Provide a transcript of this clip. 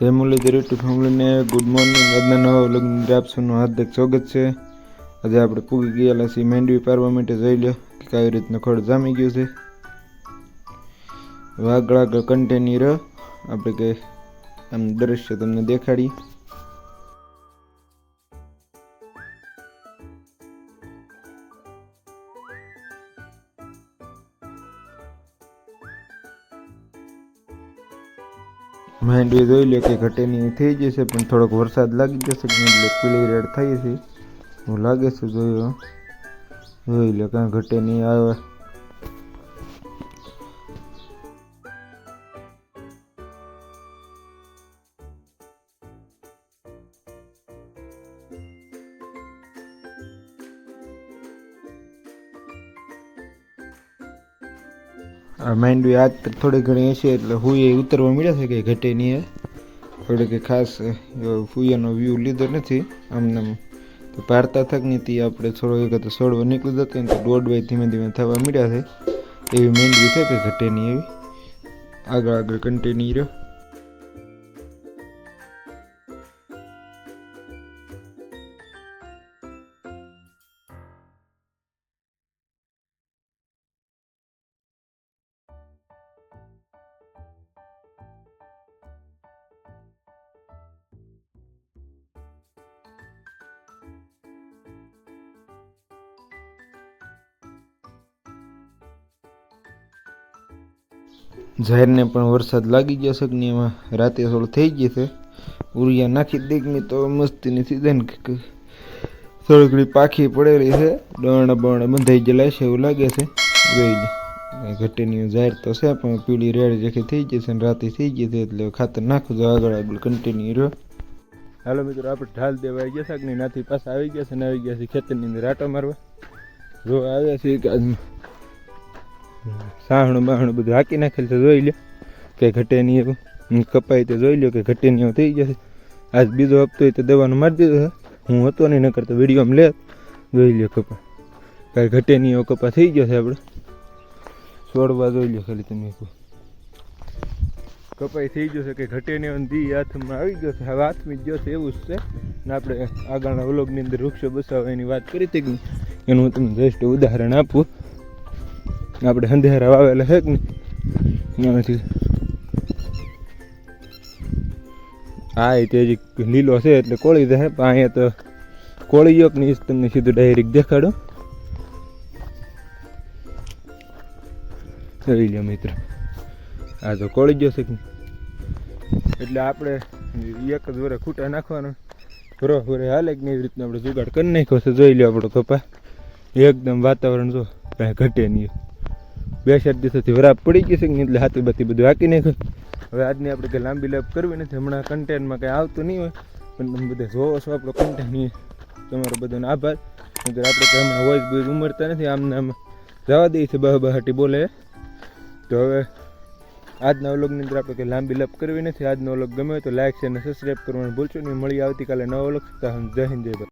જય મુરલીધર યુટ્યુબ ફેમિલીને good morning આજના નવા વ્લોગની અંદર આપ હાર્દિક સ્વાગત છે. આજે આપણે પૂગી ગયેલા છીએ મેંડવી પારવા માટે. જોઈ લો કે કઈ રીતનો ખડ જામી ગયું છે. હવે આગળ કન્ટેન્યુ આપણે કે આમ દ્રશ્ય તમને દેખાડી. માંડવી જોઈ લો કે ઘટેની થઈ જશે, પણ થોડોક વરસાદ લાગી જશે, એટલે પીળી રેડ થઈ છે હું લાગે છે જોયો જોઈ લો કાંઈ ઘટે નહીં આવે. માંડવી આજ થોડી ઘણી હશે એટલે હું એ ઉતરવા મળ્યા છે કે ઘટે નહીં થોડી કે ખાસ ફૂયાનો વ્યૂ લીધો નથી. આમને આમ તો પારતા થક નીતિ આપણે થોડો એક તો સોડવા નીકળી જતો ને તો દોઢ વાય ધીમે ધીમે થવા મળ્યા છે. એવી માંડવી છે કે ઘટે નહીં એવી. આગળ આગળ કન્ટિન્યુ રહ્યો. જાહેરને પણ વરસાદ લાગી જશે કે નહીં? એમાં રાતે થોડું થઈ જશે ઉરિયા નાખી દેગની તો મસ્તીની સીઝન કે થોડી ઘણી પાખી પડેલી છે. દોણા બણા બંધાઈ ગયેલા છે એવું લાગે છે. જોઈ ઘટીની જાહેર તો છે, પણ પીળી રેડ જેખી થઈ જશે ને રાતે થઈ જશે એટલે ખાતર નાખું તો આગળ આગળ કન્ટિન્યુ રહ્યો. હાલો મિત્રો, આપણે ઢાલ દેવા ગયા શાકની નાથી પાછા આવી ગયા છે, ને આવી ગયા છે ખેતરની અંદર આટો મારવા. જો આવ્યા છે સાહણું બાહણું બધું હાકી નાખેલ છે, જોઈ લો કે ઘટે નહીં એવું. કપાય તો જોઈ લો કે ઘટે નહીં થઈ જશે આજ બીજો હપ્તો હોય તો દવાનું મારી દીધો હું હતો નહીં ન કરતો વિડીયોમાં લે જોઈ લો કપા. કાંઈ ઘટે નહીં એવો કપા થઈ ગયો છે આપણે છોડવા જોઈ લો ખાલી તમે કપાઈ થઈ ગયો છે કે ઘટે નહીં દી હાથમાં આવી ગયો છે. હવે હાથમાં ગયો છે, એવું જ છે. ને આપણે આગળના વ્લોગની અંદર વૃક્ષો બસાવવાની વાત કરી હતી એનું હું તમને જસ્ટ ઉદાહરણ આપું. આપણે અંધારા વાવેલા છે કે નહીં? હા, એ તે લીલો છે એટલે કોળી જાય પણ અહીંયા તો કોળી ગયો કે નહીં તમને સીધું ડાયરેક્ટ દેખાડો. જોઈ લો મિત્ર, આ તો કોળી ગયો છે? એટલે આપણે એક જ વરે ખૂટા નાખવાનો. ભરો ભરે હાલે કે એવી રીતના આપણે જુગાડ કરી નાખ્યો છે. જોઈ લો આપણો કપા. એકદમ વાતાવરણ જો કાંઈ ઘટે નહીં. બે ચાર દિવસોથી વરાપ પડી ગઈ છે એટલે હાથી બધી બધું હાકી નાખ્યું. હવે આજની આપણે કંઈ લાંબી લાભ કરવી નથી. હમણાં કન્ટેન્ટમાં કંઈ આવતું નહીં હોય, પણ તમે બધા જોવો છો આપણો કન્ટેન્ટ તમારો બધાનો આભાર. નહીંતર આપણે કંઈ હમણાં વોઇસ બોઇસ ઉમરતા નથી આમને આમ. જવા દઈએ છે બહ બહાટી બોલે. તો હવે આજના વ્લોગની અંદર આપણે કંઈ લાંબી લાભ કરવી નથી. આજનો વ્લોગ ગમે તો લાઈક છે અને સબસ્ક્રાઈબ કરવાનું ભૂલશો નહીં. મળી આવતીકાલે નવો વ્લોગ જય હિન્દ, જય ભારત.